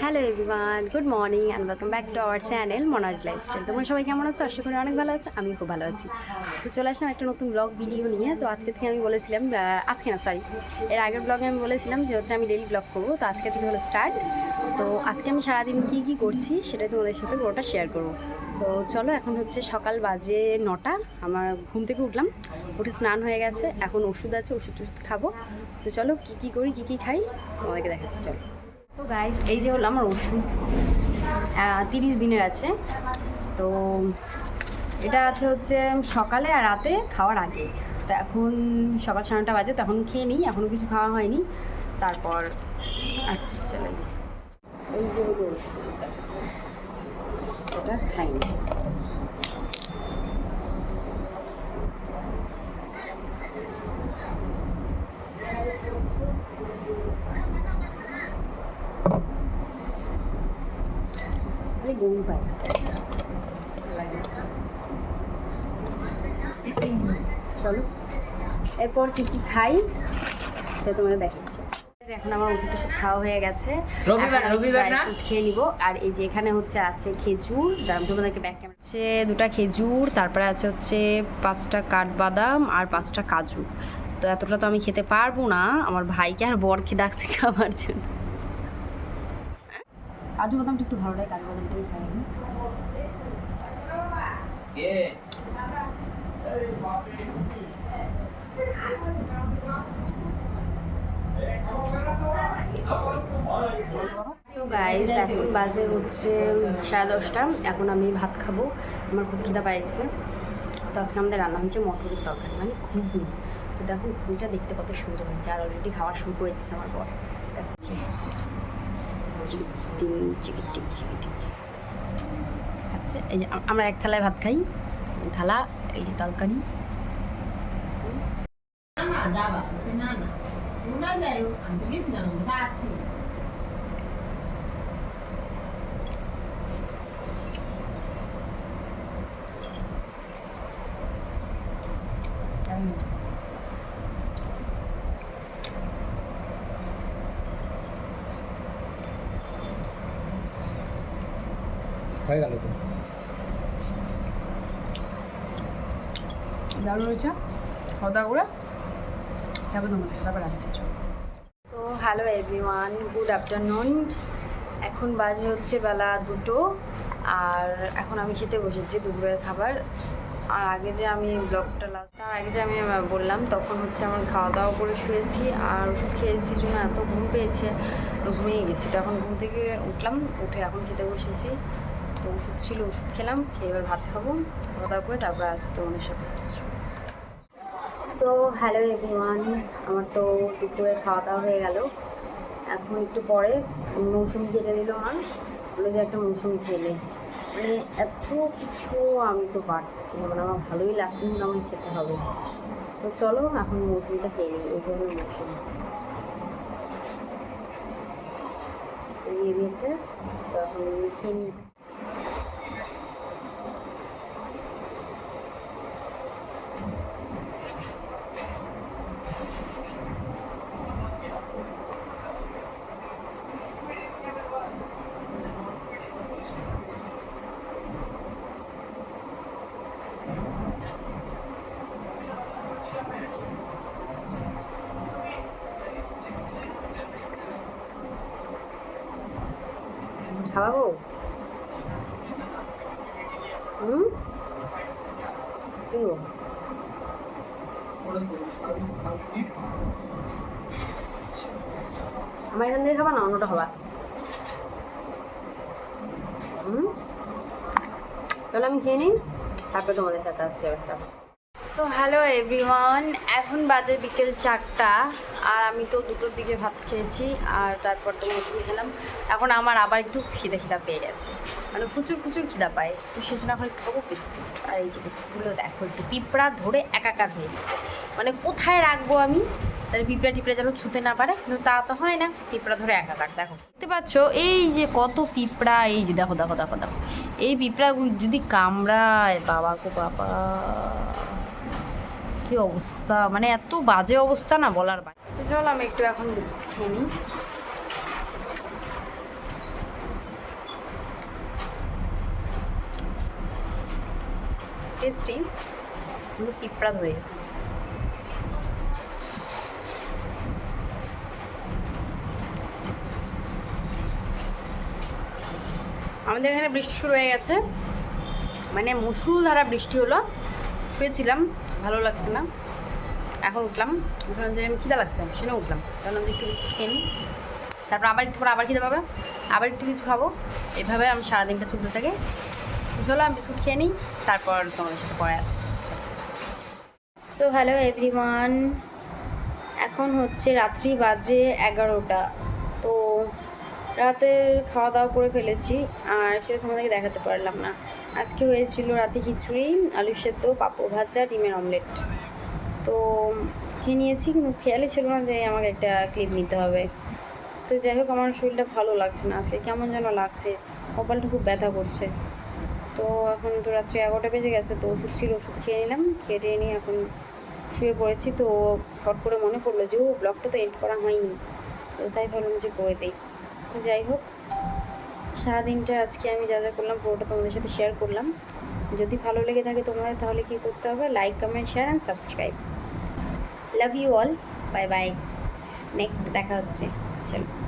Hello everyone good morning and welcome back to our channel Manoj lifestyle তোমরা সবাই কেমন আছো? আশা করি অনেক ভালো আছো আমি খুব ভালো আছি। তো চলে আসলাম একটা নতুন ব্লগ ভিডিও নিয়ে। তো আজকে থেকে আমি বলেছিলাম আজকে না সরি এর আগের ব্লগে আমি বলেছিলাম যে হচ্ছে আমি ডেলি ব্লগ করব। তো আজকে থেকে হলো স্টার্ট তো আজকে আমি সারাদিন কী কী করছি সেটা তোমাদের সাথে পুরোটা শেয়ার করব। তো চলো, এখন হচ্ছে সকাল বাজে নটা। আমার ঘুম থেকে উঠলাম, উঠে স্নান হয়ে গেছে। এখন ওষুধ আছে ওষুধ খাব। তো চলো, কী কী করি, কী কী খাই তোমাদেরকে দেখাচ্ছি, চলো। সো গাইস এই যে হলো আমার ওষুধ। তিরিশ দিনের আছে। তো এটা আছে হচ্ছে সকালে আর রাতে খাওয়ার আগে। তো এখন সকাল সাড়ে নটা বাজে তখন খেয়ে নিই। এখনও কিছু খাওয়া হয়নি। তারপর আসছি, চলে এই যে এই যে ওষুধটা। এটা খাইনি। খালি গরু পায়। চলো এরপর কি কি খাই সেটা তোমাকে দেখাচ্ছি। এখন আমার ওষুধ টষুধ খাওয়া হয়ে গেছে। রবিবার- এখন রবিবার না? খেয়ে নিব। আর এই যে এখানে হচ্ছে আছে খেজুর দাঁড়ান তোমাদেরকে ব্যাক ক্যামেরা আছে দুটা খেজুর তারপরে আছে হচ্ছে পাঁচটা কাঠবাদাম আর পাঁচটা কাজু। তো এতটা তো আমি খেতে পারব না। আমার ভাইকে আর বরকে ডাকছে খাওয়ার জন্য। কাজু বাদামটা একটু ভালো লাগে কাজু বাদামটাই খাই আমি। সো গাইস এখন বাজে হচ্ছে সাড়ে দশটা। এখন আমি ভাত খাব। আমার খুব খিদা পাই গেছে তো আজকে আমাদের রান্না হয়েছে মটরের তরকারি মানে ঘুগনি। তো দেখো ঘুগনিটা দেখতে কত সুন্দর হয়েছে। আর অলরেডি খাওয়া শুরু করে দিচ্ছে আমার বর। দেখছি চিকিটিং চিকিট চিকিটিং আচ্ছা এই যে আমরা এক থালায় ভাত খাই থালা এই যে তরকারি না না যাই আমি তো গেছিলাম ওটা হয়ে গেল তো। দারুণ হয়েছে। করে তারপর তোমার তারপর আসছি so hello everyone good afternoon এখন বাজে হচ্ছে বেলা দুটো আর এখন আমি খেতে বসেছি দুপুরের খাবার। আর আগে যে আমি ব্লগটা লাস্ট তার আগে যে আমি বললাম তখন হচ্ছে আমার খাওয়া দাওয়া করে শুয়েছি আর ওষুধ খেয়েছি জন্য এত ঘুম পেয়েছে ঘুমিয়ে গেছি। তো এখন ঘুম থেকে উঠলাম উঠে এখন খেতে বসেছি। তো ওষুধ ছিল, ওষুধ খেলাম, খেয়ে এবার ভাত খাব, খাওয়া দাওয়া করে তারপরে আসছি তোমাদের সাথে। সো হ্যালো এভরিওয়ান আমার তো দুপুরে খাওয়া দাওয়া হয়ে গেল। এখন একটু পরে মৌসুমি কেটে দিল আমার বলল যে একটা মৌসুমি খেলে মানে এত কিছু আমি তো পারতেছি না মানে আমার ভালোই লাগছে কিন্তু আমাকে খেতে হবে। তো চলো, এখন মৌসুমিটা খেয়ে নিই, এই যে হলো মৌসুমি। দিয়ে দিয়েছে, তো এখন খেয়ে নিই। এটা। খাওয়া গো হুম? কি গো আমার এখান থেকে খাবা না, অন্যটা খাবা? হুম? তাহলে আমি খেয়ে নিই, তারপরে তোমাদের সাথে আসছি একটা সো হ্যালো এভরিওয়ান এখন বাজে বিকেল চারটা, আর আমি তো দুটোর দিকে ভাত খেয়েছি, আর তারপর তো মৌসুমি খেলাম। এখন আমার আবার একটু খিদা খিদা পেয়ে গেছে। মানে প্রচুর প্রচুর খিদা পায়। তো সেই জন্য এখন একটু খাব বিস্কুট। আর এই যে বিস্কুটগুলো দেখো, একটু পিঁপড়া ধরে একাকার হয়ে গেছে। মানে কোথায় রাখব আমি? তাহলে পিঁপড়া টিপড়া যেন ছুতে না পারে। কিন্তু তা তো হয় না, পিঁপড়া ধরে একাকার। দেখো, দেখতে পাচ্ছ? এই যে কত পিঁপড়া, এই যে দেখো দেখো দেখো দেখো। এই পিঁপড়াগুলো যদি কামড়ায়, বাবা গো বাবা। কি অবস্থা? মানে এত বাজে অবস্থা না বলার বাইরে। চল, আমি একটু এখন বিস্কুট খেয়ে নিই। টেস্টি কিন্তু পিঁপড়া ধরে গেছে। আমাদের এখানে বৃষ্টি শুরু হয়ে গেছে। মানে মুসুলধারা বৃষ্টি হলো, শুয়েছিলাম। ভালো লাগছে না। এখন উঠলাম উঠলাম যে আমি খিদা লাগছে সেটা উঠলাম। কারণ আমি একটু বিস্কুট খেয়ে নিই। তারপর আবার একটু পরে আবার খিদে পাবে। আবার একটু কিছু খাব। এভাবে আমি সারাদিনটা চলতে থাকে। চলো আমি বিস্কুট খেয়ে নিই, তারপর তোমাদের সাথে পরে আসছি। সো হ্যালো এভরিওয়ান এখন হচ্ছে রাত্রি বাজে এগারোটা। তো রাতের খাওয়া দাওয়া করে ফেলেছি, আর সেটা তোমাদেরকে দেখাতে পারলাম না। আজকে হয়েছিল রাতে খিচুড়ি, আলু সেদ্ধ, পাঁপড় ভাজা, ডিমের অমলেট। তো খেয়ে নিয়েছি কিন্তু খেয়ালই ছিল না যে আমাকে একটা ক্লিপ নিতে হবে। তো যাই হোক, আমার শরীরটা ভালো লাগছে না আজকে। কেমন যেন লাগছে। কপালটা খুব ব্যথা করছে। তো এখন তো রাত্রি এগারোটা বেজে গেছে, তো ওষুধ ছিল, ওষুধ খেয়ে নিলাম। খেয়ে টেয়ে নিয়ে এখন শুয়ে পড়েছি। তো হট করে মনে পড়ল যে, ও ব্লগটা তো এন্ড করা হয়নি। তো তাই ভাবলাম যে করে দেই। যাই হোক, সারাদিনটা আজকে আমি যা যা করলাম পুরোটা তোমাদের সাথে শেয়ার করলাম। যদি ভালো লেগে থাকে তোমাদের, তাহলে কি করতে হবে? Like comment share and subscribe love you all bye bye next দেখা হচ্ছে। চলো।